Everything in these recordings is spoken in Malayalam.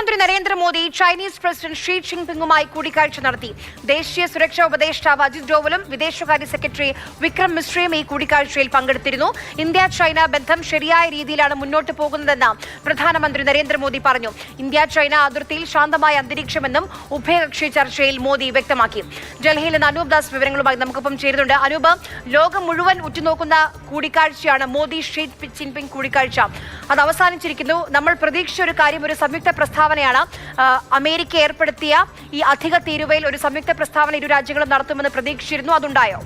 പ്രധാനമന്ത്രി നരേന്ദ്രമോദി ചൈനീസ് പ്രസിഡന്റ് ഷീ ജിൻപിങ്ങുമായി കൂടിക്കാഴ്ച നടത്തി. ദേശീയ സുരക്ഷാ ഉപദേഷ്ടാവ് അജിത് ഡോവലും വിദേശകാര്യ സെക്രട്ടറി വിക്രം മിശ്രയും ഈ കൂടിക്കാഴ്ചയിൽ പങ്കെടുത്തിരുന്നു. ഇന്ത്യ ചൈന ബന്ധം ശരിയായ രീതിയിലാണ് മുന്നോട്ട് പോകുന്നതെന്ന് പ്രധാനമന്ത്രി നരേന്ദ്രമോദി പറഞ്ഞു. ഇന്ത്യ ചൈന അതിർത്തിയിൽ ശാന്തമായ അന്തരീക്ഷമെന്നും ഉഭയകക്ഷി ചർച്ചയിൽ മോദി വ്യക്തമാക്കി. ഡൽഹിയിൽ നിന്ന് അനൂപ് ദാസ് വിവരങ്ങളുമായി നമുക്കൊപ്പം ചേരുന്നുണ്ട്. അനൂപ് ലോകം മുഴുവൻ ഉറ്റുനോക്കുന്ന കൂടിക്കാഴ്ചയാണ് മോദി ഷീ ജിൻപിങ് കൂടിക്കാഴ്ച. അത് അവസാനിച്ചിരിക്കുന്നു. നമ്മൾ പ്രതീക്ഷിച്ച ഒരു കാര്യം ഒരു സംയുക്ത പ്രസ്താവനയാണ് അമേരിക്ക ഏർപ്പെടുത്തിയ ഈ അധിക തീരുവയിൽ ഒരു സംയുക്ത പ്രസ്താവന ഇരു രാജ്യങ്ങളും നടത്തുമെന്ന് പ്രതീക്ഷിച്ചിരുന്നു. അതുണ്ടായോ?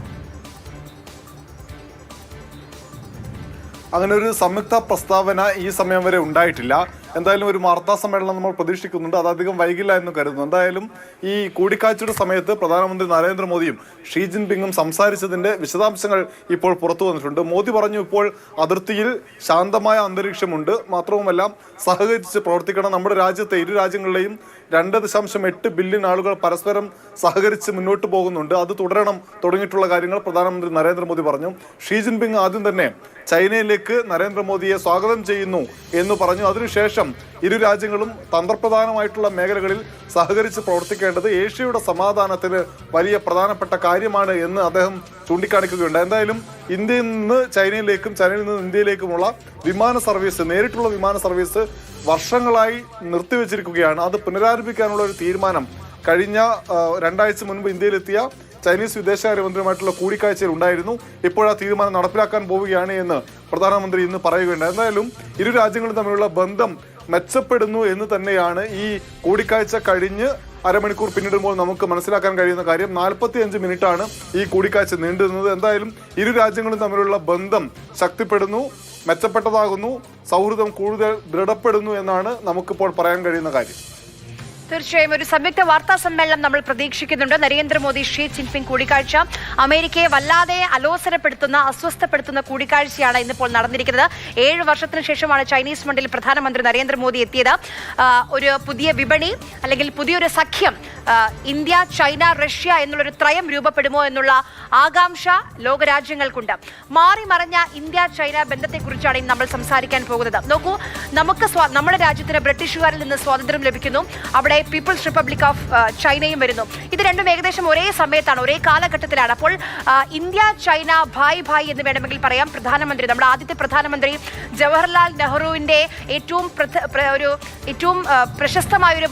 അങ്ങനെ ഒരു സംയുക്ത പ്രസ്താവന ഈ സമയം വരെ ഉണ്ടായിട്ടില്ല. എന്തായാലും ഒരു വാർത്താ സമ്മേളനം നമ്മൾ പ്രതീക്ഷിക്കുന്നുണ്ട്. അത് അധികം വൈകില്ല എന്ന് കരുതുന്നു. എന്തായാലും ഈ കൂടിക്കാഴ്ചയുടെ സമയത്ത് പ്രധാനമന്ത്രി നരേന്ദ്രമോദിയും ഷീ ജിൻപിങ്ങും സംസാരിച്ചതിന്റെ വിശദാംശങ്ങൾ ഇപ്പോൾ പുറത്തു വന്നിട്ടുണ്ട്. മോദി പറഞ്ഞു ഇപ്പോൾ അതിർത്തിയിൽ ശാന്തമായ അന്തരീക്ഷമുണ്ട്. മാത്രവുമല്ല സഹകരിച്ച് പ്രവർത്തിക്കണം. നമ്മുടെ രാജ്യത്തെ ഇരു രാജ്യങ്ങളിലെയും രണ്ട് ദശാംശം എട്ട് ബില്യൺ ആളുകൾ പരസ്പരം സഹകരിച്ച് മുന്നോട്ട് പോകുന്നുണ്ട്. അത് തുടരണം തുടങ്ങിയിട്ടുള്ള കാര്യങ്ങൾ പ്രധാനമന്ത്രി നരേന്ദ്രമോദി പറഞ്ഞു. ഷീ ജിൻപിങ് ആദ്യം തന്നെ ചൈനയിലേക്ക് നരേന്ദ്രമോദിയെ സ്വാഗതം ചെയ്യുന്നു എന്ന് പറഞ്ഞു. അതിനുശേഷം ഇരു രാജ്യങ്ങളും തന്ത്രപ്രധാനമായിട്ടുള്ള മേഖലകളിൽ സഹകരിച്ച് പ്രവർത്തിക്കേണ്ടത് ഏഷ്യയുടെ സമാധാനത്തിന് വലിയ പ്രധാനപ്പെട്ട കാര്യമാണ് എന്ന് അദ്ദേഹം ചൂണ്ടിക്കാണിക്കുകയുണ്ട് എന്തായാലും ഇന്ത്യയിൽ നിന്ന് ചൈനയിലേക്കും ചൈനയിൽ നിന്ന് ഇന്ത്യയിലേക്കുമുള്ള വിമാന സർവീസ് നേരിട്ടുള്ള വിമാന സർവീസ് വർഷങ്ങളായി നിർത്തിവെച്ചിരിക്കുകയാണ്. അത് പുനരാരംഭിക്കാനുള്ള ഒരു തീരുമാനം കഴിഞ്ഞ രണ്ടാഴ്ച മുൻപ് ഇന്ത്യയിലെത്തിയ ചൈനീസ് വിദേശകാര്യമന്ത്രിയുമായിട്ടുള്ള കൂടിക്കാഴ്ചയിൽ ഉണ്ടായിരുന്നു. ഇപ്പോൾ ആ തീരുമാനം നടപ്പിലാക്കാൻ പോവുകയാണ് എന്ന് പ്രധാനമന്ത്രി ഇന്ന് പറയുകയുണ്ട് എന്തായാലും ഇരു രാജ്യങ്ങളും തമ്മിലുള്ള ബന്ധം മെച്ചപ്പെടുന്നു എന്ന് തന്നെയാണ് ഈ കൂടിക്കാഴ്ച കഴിഞ്ഞ് അരമണിക്കൂർ പിന്നിടുമ്പോൾ നമുക്ക് മനസ്സിലാക്കാൻ കഴിയുന്ന കാര്യം. നാൽപ്പത്തി അഞ്ച് മിനിറ്റാണ് ഈ കൂടിക്കാഴ്ച നീണ്ടുനിന്നത്. എന്തായാലും ഇരു രാജ്യങ്ങളും തമ്മിലുള്ള ബന്ധം ശക്തിപ്പെടുന്നു മെച്ചപ്പെട്ടതാകുന്നു സൗഹൃദം കൂടുതൽ ദൃഢപ്പെടുന്നു എന്നാണ് നമുക്കിപ്പോൾ പറയാൻ കഴിയുന്ന കാര്യം. തീർച്ചയായും ഒരു സംയുക്ത വാർത്താ സമ്മേളനം നമ്മൾ പ്രതീക്ഷിക്കുന്നുണ്ട്. നരേന്ദ്രമോദി ഷീ ജിൻപിങ് കൂടിക്കാഴ്ച. അമേരിക്കയെ വല്ലാതെ അലോസരപ്പെടുത്തുന്ന അസ്വസ്ഥപ്പെടുത്തുന്ന കൂടിക്കാഴ്ചയാണ് ഇന്നിപ്പോൾ നടന്നിരിക്കുന്നത്. ഏഴ് വർഷത്തിന് ശേഷമാണ് ചൈനീസ് മണ്ഡലിൽ പ്രധാനമന്ത്രി നരേന്ദ്രമോദി എത്തിയത്. ഒരു പുതിയ വിപണി അല്ലെങ്കിൽ പുതിയൊരു സഖ്യം ഇന്ത്യ ചൈന റഷ്യ എന്നുള്ളൊരു ത്രയം രൂപപ്പെടുമോ എന്നുള്ള ആകാംക്ഷ ലോകരാജ്യങ്ങൾക്കുണ്ട്. മാറി മറഞ്ഞ ഇന്ത്യ ചൈന ബന്ധത്തെക്കുറിച്ചാണ് ഇന്ന് നമ്മൾ സംസാരിക്കാൻ പോകുന്നത്. നോക്കൂ നമുക്ക് നമ്മുടെ രാജ്യത്തിന് ബ്രിട്ടീഷുകാരിൽ നിന്ന് സ്വാതന്ത്ര്യം ലഭിക്കുന്നു. അവിടെ പീപ്പിൾസ് റിപ്പബ്ലിക് ഓഫ് ചൈനയും വരുന്നു. ഇത് രണ്ടും ഏകദേശം ഒരേ സമയത്താണ് ഒരേ കാലഘട്ടത്തിലാണ്. അപ്പോൾ ഇന്ത്യ ചൈന ഭായ് ഭായ് എന്ന് വേണമെങ്കിൽ പറയാം. പ്രധാനമന്ത്രി നമ്മുടെ ആദ്യത്തെ പ്രധാനമന്ത്രി ജവഹർലാൽ നെഹ്റുവിന്റെ ഏറ്റവും ഒരു ഏറ്റവും പ്രശസ്തമായ ഒരു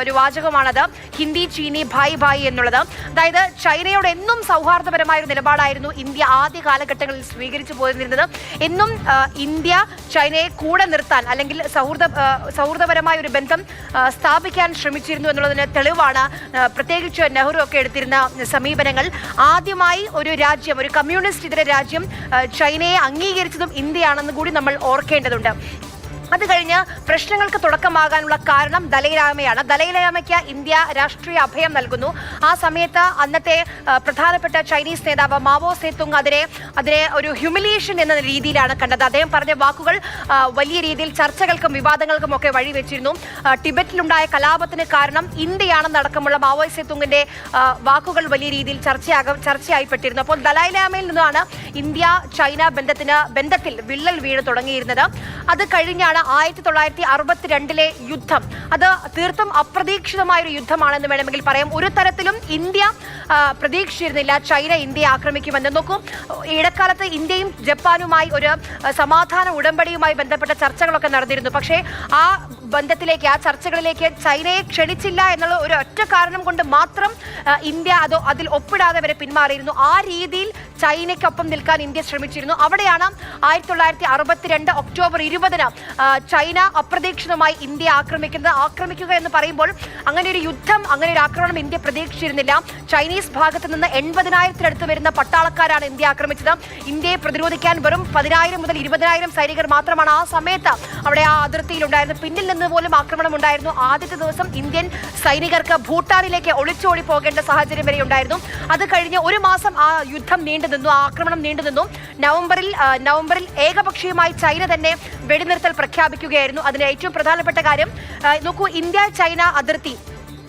ഒരു വാചകമാണത് ഹിന്ദി ചീനി ഭായ് ഭായ് എന്നുള്ളത്. അതായത് ചൈനയോട് എന്നും സൗഹാർദ്ദപരമായ ഒരു നിലപാടായിരുന്നു ഇന്ത്യ ആദ്യ കാലഘട്ടങ്ങളിൽ സ്വീകരിച്ചു പോയിരുന്നത് എന്നും ഇന്ത്യ ചൈനയെ കൂടെ നിർത്താൻ അല്ലെങ്കിൽ സൗഹൃദ സൗഹൃദപരമായ ഒരു ബന്ധം സ്ഥാപിക്കാൻ ശ്രമിച്ചിരുന്നു എന്നുള്ളതിന് തെളിവാണ്. പ്രത്യേകിച്ച് നെഹ്റു ഒക്കെ എടുത്തിരുന്ന സമീപനങ്ങൾ. ആദ്യമായി ഒരു രാജ്യം ഒരു കമ്മ്യൂണിസ്റ്റ് ഇതര രാജ്യം ചൈനയെ അംഗീകരിച്ചതും ഇന്ത്യയാണെന്ന് കൂടി നമ്മൾ ഓർക്കേണ്ടതുണ്ട്. അത് കഴിഞ്ഞ് പ്രശ്നങ്ങൾക്ക് തുടക്കമാകാനുള്ള കാരണം ദലൈലാമയാണ്. ദലൈലാമയ്ക്ക് ഇന്ത്യ രാഷ്ട്രീയ അഭയം നൽകുന്നു. ആ സമയത്ത് അന്നത്തെ പ്രധാനപ്പെട്ട ചൈനീസ് നേതാവ് മാവോ സേത്തുങ് അതിനെ അതിനെ ഒരു ഹ്യൂമിലിയേഷൻ എന്ന രീതിയിലാണ് കണ്ടത്. അദ്ദേഹം പറഞ്ഞ വാക്കുകൾ വലിയ രീതിയിൽ ചർച്ചകൾക്കും വിവാദങ്ങൾക്കും ഒക്കെ വഴിവെച്ചിരുന്നു. ടിബറ്റിലുണ്ടായ കലാപത്തിന് കാരണം ഇന്ത്യയാണെന്നടക്കമുള്ള മാവോ സേത്തുങ്ങിന്റെ വാക്കുകൾ വലിയ രീതിയിൽ ചർച്ചയാക ചർച്ചയായിപ്പെട്ടിരുന്നു. അപ്പോൾ ദലൈലാമയിൽ നിന്നാണ് ഇന്ത്യ ചൈന ബന്ധത്തിന് ബന്ധത്തിൽ വിള്ളൽ വീണ് തുടങ്ങിയിരുന്നത്. അത് കഴിഞ്ഞാണ് ആയിരത്തി തൊള്ളായിരത്തി അറുപത്തിരണ്ടിലെ യുദ്ധം. അത് തീർത്തും അപ്രതീക്ഷിതമായ ഒരു യുദ്ധമാണെന്ന് വേണമെങ്കിൽ പറയാം. ഒരു തരത്തിലും ഇന്ത്യ പ്രതീക്ഷിച്ചിരുന്നില്ല ചൈന ഇന്ത്യയെ ആക്രമിക്കുമെന്ന്. നോക്കൂ ഇടക്കാലത്ത് ഇന്ത്യയും ജപ്പാനുമായി ഒരു സമാധാന ഉടമ്പടിയുമായി ബന്ധപ്പെട്ട ചർച്ചകളൊക്കെ നടന്നിരുന്നു. പക്ഷേ ആ ബന്ധത്തിലേക്ക് ആ ചർച്ചകളിലേക്ക് ചൈനയെ ക്ഷണിച്ചില്ല എന്നുള്ള ഒരു ഒറ്റ കാരണം കൊണ്ട് മാത്രം ഇന്ത്യ അതോ അതിൽ ഒപ്പിടാതെ വരെ പിന്മാറിയിരുന്നു. ആ രീതിയിൽ ചൈനയ്ക്കൊപ്പം നിൽക്കാൻ ഇന്ത്യ ശ്രമിച്ചിരുന്നു. അവിടെയാണ് ആയിരത്തി തൊള്ളായിരത്തി അറുപത്തിരണ്ട് ഒക്ടോബർ ഇരുപതിന് ചൈന അപ്രതീക്ഷിതമായി ഇന്ത്യ ആക്രമിക്കുന്നത് ആക്രമിക്കുക എന്ന് പറയുമ്പോൾ അങ്ങനെ ഒരു യുദ്ധം അങ്ങനെ ഒരു ആക്രമണം ഇന്ത്യ പ്രതീക്ഷിച്ചിരുന്നില്ല. ചൈനീസ് ഭാഗത്ത് നിന്ന് എൺപതിനായിരത്തിനടുത്ത് വരുന്ന പട്ടാളക്കാരാണ് ഇന്ത്യ ആക്രമിച്ചത്. ഇന്ത്യയെ പ്രതിരോധിക്കാൻ വെറും പതിനായിരം മുതൽ ഇരുപതിനായിരം സൈനികർ മാത്രമാണ് ആ സമയത്ത് അവിടെ ആ അതിർത്തിയിൽ ഉണ്ടായിരുന്നത്. പിന്നിൽ നിന്ന് പോലും ആക്രമണം ഉണ്ടായിരുന്നു. ആദ്യത്തെ ദിവസം ഇന്ത്യൻ സൈനികർക്ക് ഭൂട്ടാനിലേക്ക് ഒളിച്ചോടി പോകേണ്ട സാഹചര്യം വരെ ഉണ്ടായിരുന്നു. അത് കഴിഞ്ഞ് ഒരു മാസം ആ യുദ്ധം നീണ്ടു നിന്നു ആക്രമണം നീണ്ടു നിന്നു. നവംബറിൽ നവംബറിൽ ഏകപക്ഷീയമായി ചൈന തന്നെ വെടിനിർത്തൽ പ്രഖ്യാപിക്കുകയായിരുന്നു. അതിന് ഏറ്റവും പ്രധാനപ്പെട്ട കാര്യം നോക്കൂ ഇന്ത്യ ചൈന അതിർത്തി.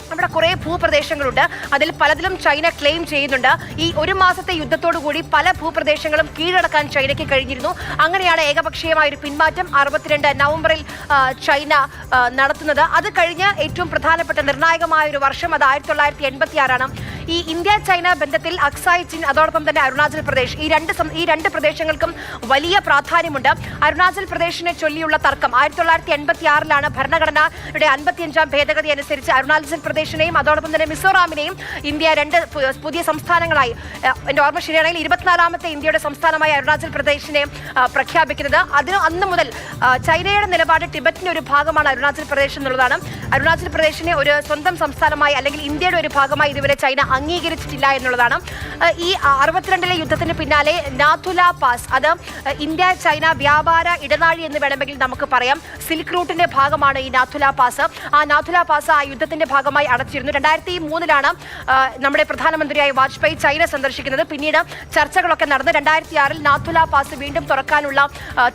നമ്മുടെ കുറേ ഭൂപ്രദേശങ്ങളുണ്ട്. അതിൽ പലതിലും ചൈന ക്ലെയിം ചെയ്യുന്നുണ്ട്. ഈ ഒരു മാസത്തെ യുദ്ധത്തോടു കൂടി പല ഭൂപ്രദേശങ്ങളും കീഴടക്കാൻ ചൈനയ്ക്ക് കഴിഞ്ഞിരുന്നു. അങ്ങനെയാണ് ഏകപക്ഷീയമായ ഒരു പിന്മാറ്റം അറുപത്തിരണ്ട് നവംബറിൽ ചൈന നടത്തുന്നത്. അത് കഴിഞ്ഞ് ഏറ്റവും പ്രധാനപ്പെട്ട നിർണായകമായ ഒരു വർഷം അത് ആയിരത്തി തൊള്ളായിരത്തി എൺപത്തി ആറാണ് ഈ ഇന്ത്യ ചൈന ബന്ധത്തിൽ അക്സായ് ചിൻ അതോടൊപ്പം തന്നെ അരുണാചൽ പ്രദേശ് ഈ രണ്ട് ഈ രണ്ട് പ്രദേശങ്ങൾക്കും വലിയ പ്രാധാന്യമുണ്ട്. അരുണാചൽ പ്രദേശിനെ ചൊല്ലിയുള്ള തർക്കം ആയിരത്തി തൊള്ളായിരത്തി എൺപത്തി ആറിലാണ് ഭരണഘടനയുടെ അൻപത്തിയഞ്ചാം ഭേദഗതി അനുസരിച്ച് അരുണാചൽ പ്രദേശിനെയും അതോടൊപ്പം തന്നെ മിസോറാമിനെയും ഇന്ത്യ രണ്ട് പുതിയ സംസ്ഥാനങ്ങളായി എന്റെ ഓർമ്മ ശരിയാണെങ്കിൽ ഇരുപത്തിനാലാമത്തെ ഇന്ത്യയുടെ സംസ്ഥാനമായി അരുണാചൽ പ്രദേശിനെ പ്രഖ്യാപിക്കുന്നത്. അതിന് അന്ന് മുതൽ ചൈനയുടെ നിലപാട് ടിബറ്റിന്റെ ഒരു ഭാഗമാണ് അരുണാചൽ പ്രദേശ് എന്നുള്ളതാണ്. അരുണാചൽ പ്രദേശിനെ ഒരു സ്വന്തം സംസ്ഥാനമായി അല്ലെങ്കിൽ ഇന്ത്യയുടെ ഒരു ഭാഗമായി ഇതുവരെ ചൈന അംഗീകരിച്ചിട്ടില്ല എന്നുള്ളതാണ്. ഈ അറുപത്തിരണ്ടിലെ യുദ്ധത്തിന് പിന്നാലെ നാഥുല പാസ് അത് ഇന്ത്യ ചൈന വ്യാപാര ഇടനാഴി എന്ന് വേണമെങ്കിൽ നമുക്ക് പറയാം. സിൽക്ക് റൂട്ടിന്റെ ഭാഗമാണ് ഈ നാഥുല പാസ്. ആ നാഥുല പാസ് ആ യുദ്ധത്തിന്റെ ഭാഗമായി അടച്ചിരുന്നു. രണ്ടായിരത്തി മൂന്നിലാണ് നമ്മുടെ പ്രധാനമന്ത്രിയായ വാജ്പേയി ചൈന സന്ദർശിക്കുന്നത്. പിന്നീട് ചർച്ചകളൊക്കെ നടന്ന് രണ്ടായിരത്തി ആറിൽ നാഥുല പാസ് വീണ്ടും തുറക്കാനുള്ള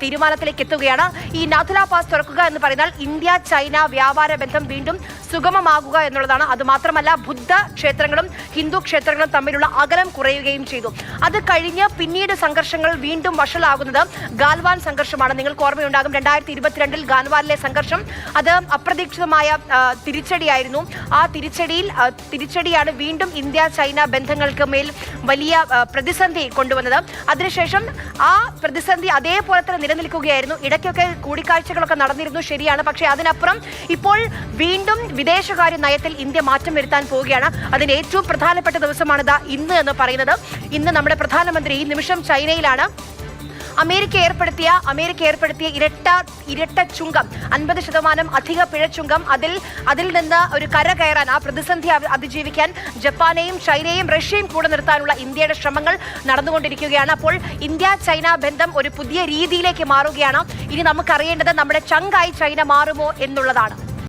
തീരുമാനത്തിലേക്ക് എത്തുകയാണ്. ഈ നാഥുല പാസ് തുറക്കുക എന്ന് പറയുന്നാൽ ഇന്ത്യ ചൈന വ്യാപാര ബന്ധം വീണ്ടും സുഗമമാകുക എന്നുള്ളതാണ്. അത് മാത്രമല്ല ബുദ്ധ ക്ഷേത്രങ്ങളും ഹിന്ദു ക്ഷേത്രങ്ങളും തമ്മിലുള്ള അകലം കുറയുകയും ചെയ്തു. അത് കഴിഞ്ഞ് പിന്നീട് സംഘർഷങ്ങൾ വീണ്ടും വഷളാകുന്നത് ഗാൽവാൻ സംഘർഷമാണ്. നിങ്ങൾക്ക് ഓർമ്മയുണ്ടാകും രണ്ടായിരത്തി ഇരുപത്തിരണ്ടിൽ ഗാൽവാനിലെ സംഘർഷം അത് അപ്രതീക്ഷിതമായ തിരിച്ചടിയായിരുന്നു. ആ തിരിച്ചടിയിൽ തിരിച്ചടിയാണ് വീണ്ടും ഇന്ത്യ ചൈന ബന്ധങ്ങൾക്ക് മേൽ വലിയ പ്രതിസന്ധി കൊണ്ടുവന്നത്. അതിനുശേഷം ആ പ്രതിസന്ധി അതേപോലെ തന്നെ നിലനിൽക്കുകയായിരുന്നു. ഇടയ്ക്കൊക്കെ കൂടിക്കാഴ്ചകളൊക്കെ നടന്നിരുന്നു ശരിയാണ്. പക്ഷേ അതിനപ്പുറം ഇപ്പോൾ വീണ്ടും വിദേശകാര്യ നയത്തിൽ ഇന്ത്യ മാറ്റം വരുത്താൻ പോവുകയാണ്. അതിന് ഏറ്റവും പ്രധാനപ്പെട്ട ദിവസമാണിത് ഇന്ന് എന്ന് പറയുന്നത്. ഇന്ന് നമ്മുടെ പ്രധാനമന്ത്രി ഈ നിമിഷം ചൈനയിലാണ്. അമേരിക്ക ഏർപ്പെടുത്തിയ അമേരിക്ക ഏർപ്പെടുത്തിയ ഇരട്ട ഇരട്ട ചുങ്കം അൻപത് ശതമാനം അധിക പിഴച്ചുങ്കം അതിൽ അതിൽ നിന്ന് ഒരു കര കയറാൻ ആ പ്രതിസന്ധി അതിജീവിക്കാൻ ജപ്പാനെയും ചൈനയും റഷ്യയും കൂടെ നിർത്താനുള്ള ഇന്ത്യയുടെ ശ്രമങ്ങൾ നടന്നുകൊണ്ടിരിക്കുകയാണ്. അപ്പോൾ ഇന്ത്യ ചൈന ബന്ധം ഒരു പുതിയ രീതിയിലേക്ക് മാറുകയാണ്. ഇനി നമുക്കറിയേണ്ടത് നമ്മുടെ ചങ്കായി ചൈന മാറുമോ എന്നുള്ളതാണ്.